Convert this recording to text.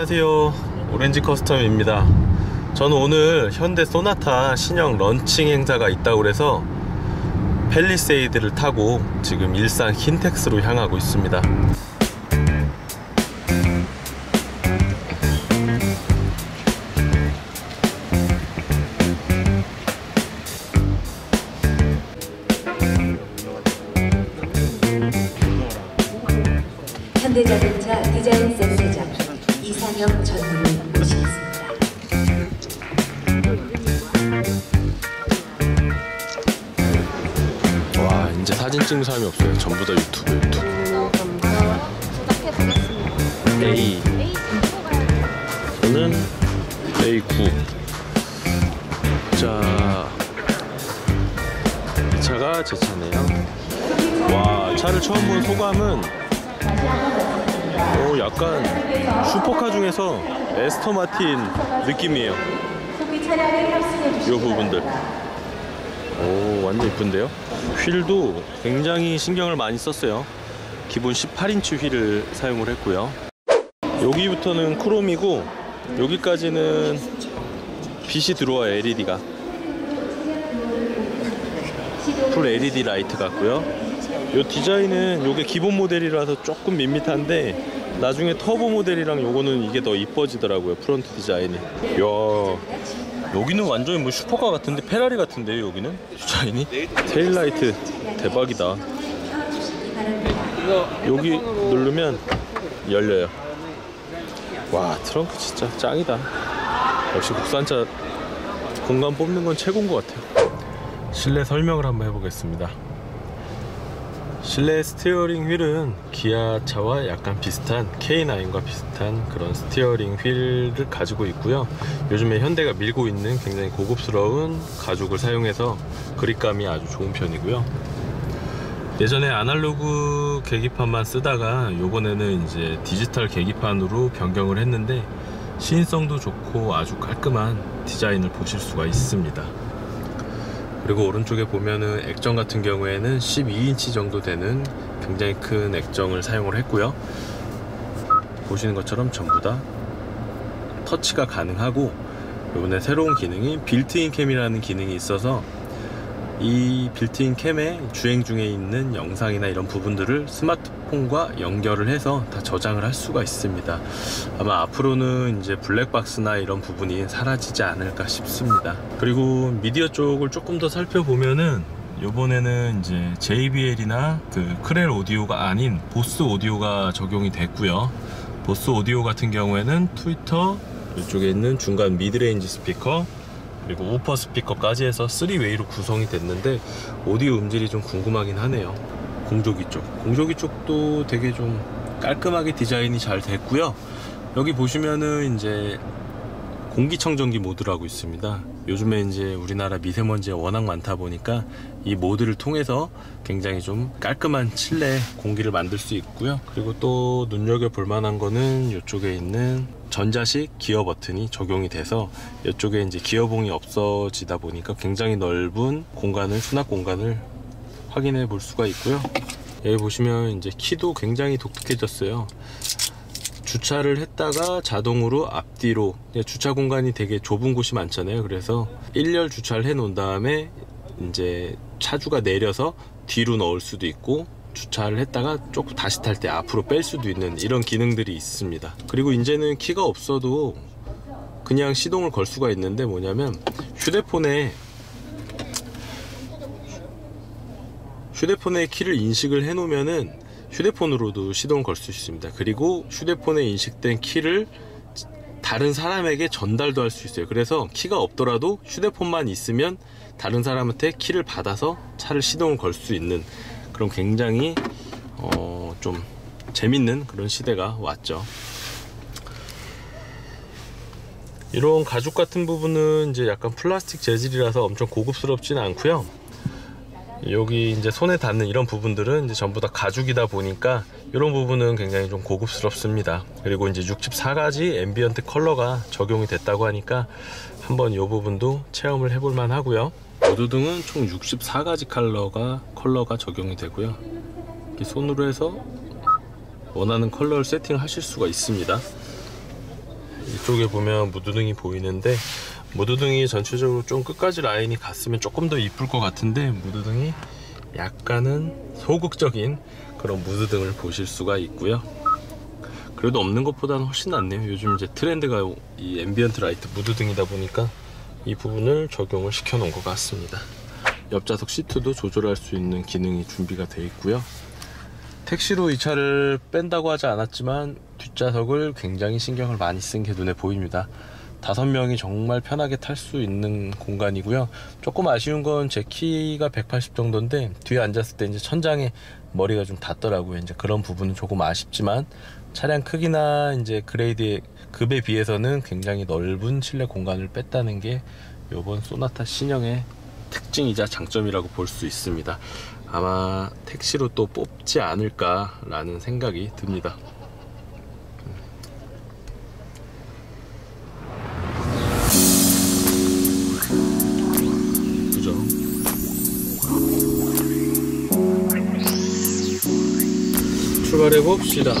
안녕하세요. 오렌지 커스텀입니다. 저는 오늘 현대 소나타 신형 런칭 행사가 있다고 그래서 펠리세이드를 타고 지금 일산 킨텍스로 향하고 있습니다. 현대자동차 디자인 센터 장 이상형 전문을 모시겠습니다. 와 이제 사진 찍는 사람이 없어요. 전부 다 유튜브 유튜브. A. 저는 A9. 자, 이 차가 제 차네요. 와, 차를 처음 본 소감은 오, 약간 슈퍼카 중에서 에스터 마틴 느낌이에요. 이 부분들. 오, 완전 이쁜데요? 휠도 굉장히 신경을 많이 썼어요. 기본 18인치 휠을 사용을 했고요. 여기부터는 크롬이고 여기까지는 빛이 들어와요 LED가 풀 LED 라이트 같고요 이 디자인은 요게 기본 모델이라서 조금 밋밋한데 나중에 터보 모델이랑 요거는 이게 더 이뻐지더라고요 프론트 디자인이 이야 여기는 완전히 뭐 슈퍼카 같은데 페라리 같은데요 여기는? 디자인이? 테일라이트 대박이다. 여기 누르면 열려요. 와 트렁크 진짜 짱이다. 역시 국산차 공간 뽑는 건 최고인 것 같아요. 실내 설명을 한번 해보겠습니다 실내 스티어링 휠은 기아차와 약간 비슷한 K9과 비슷한 그런 스티어링 휠을 가지고 있고요. 요즘에 현대가 밀고 있는 굉장히 고급스러운 가죽을 사용해서 그립감이 아주 좋은 편이고요. 예전에 아날로그 계기판만 쓰다가 요번에는 이제 디지털 계기판으로 변경을 했는데 시인성도 좋고 아주 깔끔한 디자인을 보실 수가 있습니다 그리고 오른쪽에 보면은 액정 같은 경우에는 12인치 정도 되는 굉장히 큰 액정을 사용을 했고요. 보시는 것처럼 전부 다 터치가 가능하고 이번에 새로운 기능이 빌트인 캠이라는 기능이 있어서 이 빌트인 캠에 주행 중에 있는 영상이나 이런 부분들을 스마트폰과 연결을 해서 다 저장을 할 수가 있습니다. 아마 앞으로는 이제 블랙박스나 이런 부분이 사라지지 않을까 싶습니다. 그리고 미디어 쪽을 조금 더 살펴보면은 요번에는 이제 JBL이나 그 크렐 오디오가 아닌 보스 오디오가 적용이 됐고요. 보스 오디오 같은 경우에는 트위터 이쪽에 있는 중간 미드레인지 스피커 그리고 오퍼 스피커까지 해서 3웨이로 구성이 됐는데 오디오 음질이 좀 궁금하긴 하네요. 공조기 쪽. 공조기 쪽도 되게 좀 깔끔하게 디자인이 잘 됐고요. 여기 보시면은 이제 공기청정기 모드라고 있습니다. 요즘에 이제 우리나라 미세먼지가 워낙 많다 보니까 이 모드를 통해서 굉장히 좀 깔끔한 실내 공기를 만들 수 있고요. 그리고 또 눈여겨 볼 만한 거는 이쪽에 있는 전자식 기어 버튼이 적용이 돼서 이쪽에 이제 기어봉이 없어지다 보니까 굉장히 넓은 공간을 수납 공간을 확인해 볼 수가 있고요. 여기 보시면 이제 키도 굉장히 독특해졌어요 주차를 했다가 자동으로 앞뒤로 주차 공간이 되게 좁은 곳이 많잖아요. 그래서 1열 주차를 해 놓은 다음에 이제 차주가 내려서 뒤로 넣을 수도 있고 주차를 했다가 조금 다시 탈 때 앞으로 뺄 수도 있는 이런 기능들이 있습니다. 그리고 이제는 키가 없어도 그냥 시동을 걸 수가 있는데 뭐냐면 휴대폰에 휴대폰에 키를 인식을 해 놓으면은 휴대폰으로도 시동을 걸수 있습니다 그리고 휴대폰에 인식된 키를 다른 사람에게 전달도 할 수 있어요 그래서 키가 없더라도 휴대폰만 있으면 다른 사람한테 키를 받아서 차를 시동을 걸 수 있는 그런 굉장히 어, 좀 재밌는 그런 시대가 왔죠. 이런 가죽 같은 부분은 이제 약간 플라스틱 재질이라서 엄청 고급스럽지는 않고요. 여기 이제 손에 닿는 이런 부분들은 이제 전부 다 가죽이다 보니까 이런 부분은 굉장히 좀 고급스럽습니다. 그리고 이제 64가지 앰비언트 컬러가 적용이 됐다고 하니까 한번 이 부분도 체험을 해볼 만 하고요. 보조등은 총 64가지 컬러가 컬러가 적용이 되고요. 이렇게 손으로 해서 원하는 컬러를 세팅하실 수가 있습니다. 이쪽에 보면 무드등이 보이는데 무드등이 전체적으로 좀 끝까지 라인이 갔으면 조금 더 이쁠 것 같은데 무드등이 약간은 소극적인 그런 무드등을 보실 수가 있고요. 그래도 없는 것보다는 훨씬 낫네요. 요즘 이제 트렌드가 이 앰비언트 라이트 무드등이다 보니까 이 부분을 적용을 시켜 놓은 것 같습니다. 옆좌석 시트도 조절할 수 있는 기능이 준비가 되어 있고요. 택시로 이 차를 뺀다고 하지 않았지만 뒷좌석을 굉장히 신경을 많이 쓴 게 눈에 보입니다. 다섯 명이 정말 편하게 탈 수 있는 공간이고요. 조금 아쉬운 건 제 키가 180 정도인데 뒤에 앉았을 때 이제 천장에 머리가 좀 닿더라고요. 이제 그런 부분은 조금 아쉽지만 차량 크기나 이제 그레이드의 급에 비해서는 굉장히 넓은 실내 공간을 뺐다는 게 이번 소나타 신형의 특징이자 장점이라고 볼 수 있습니다. 아마 택시로 또 뽑지 않을까라는 생각이 듭니다. 출발해 봅시다.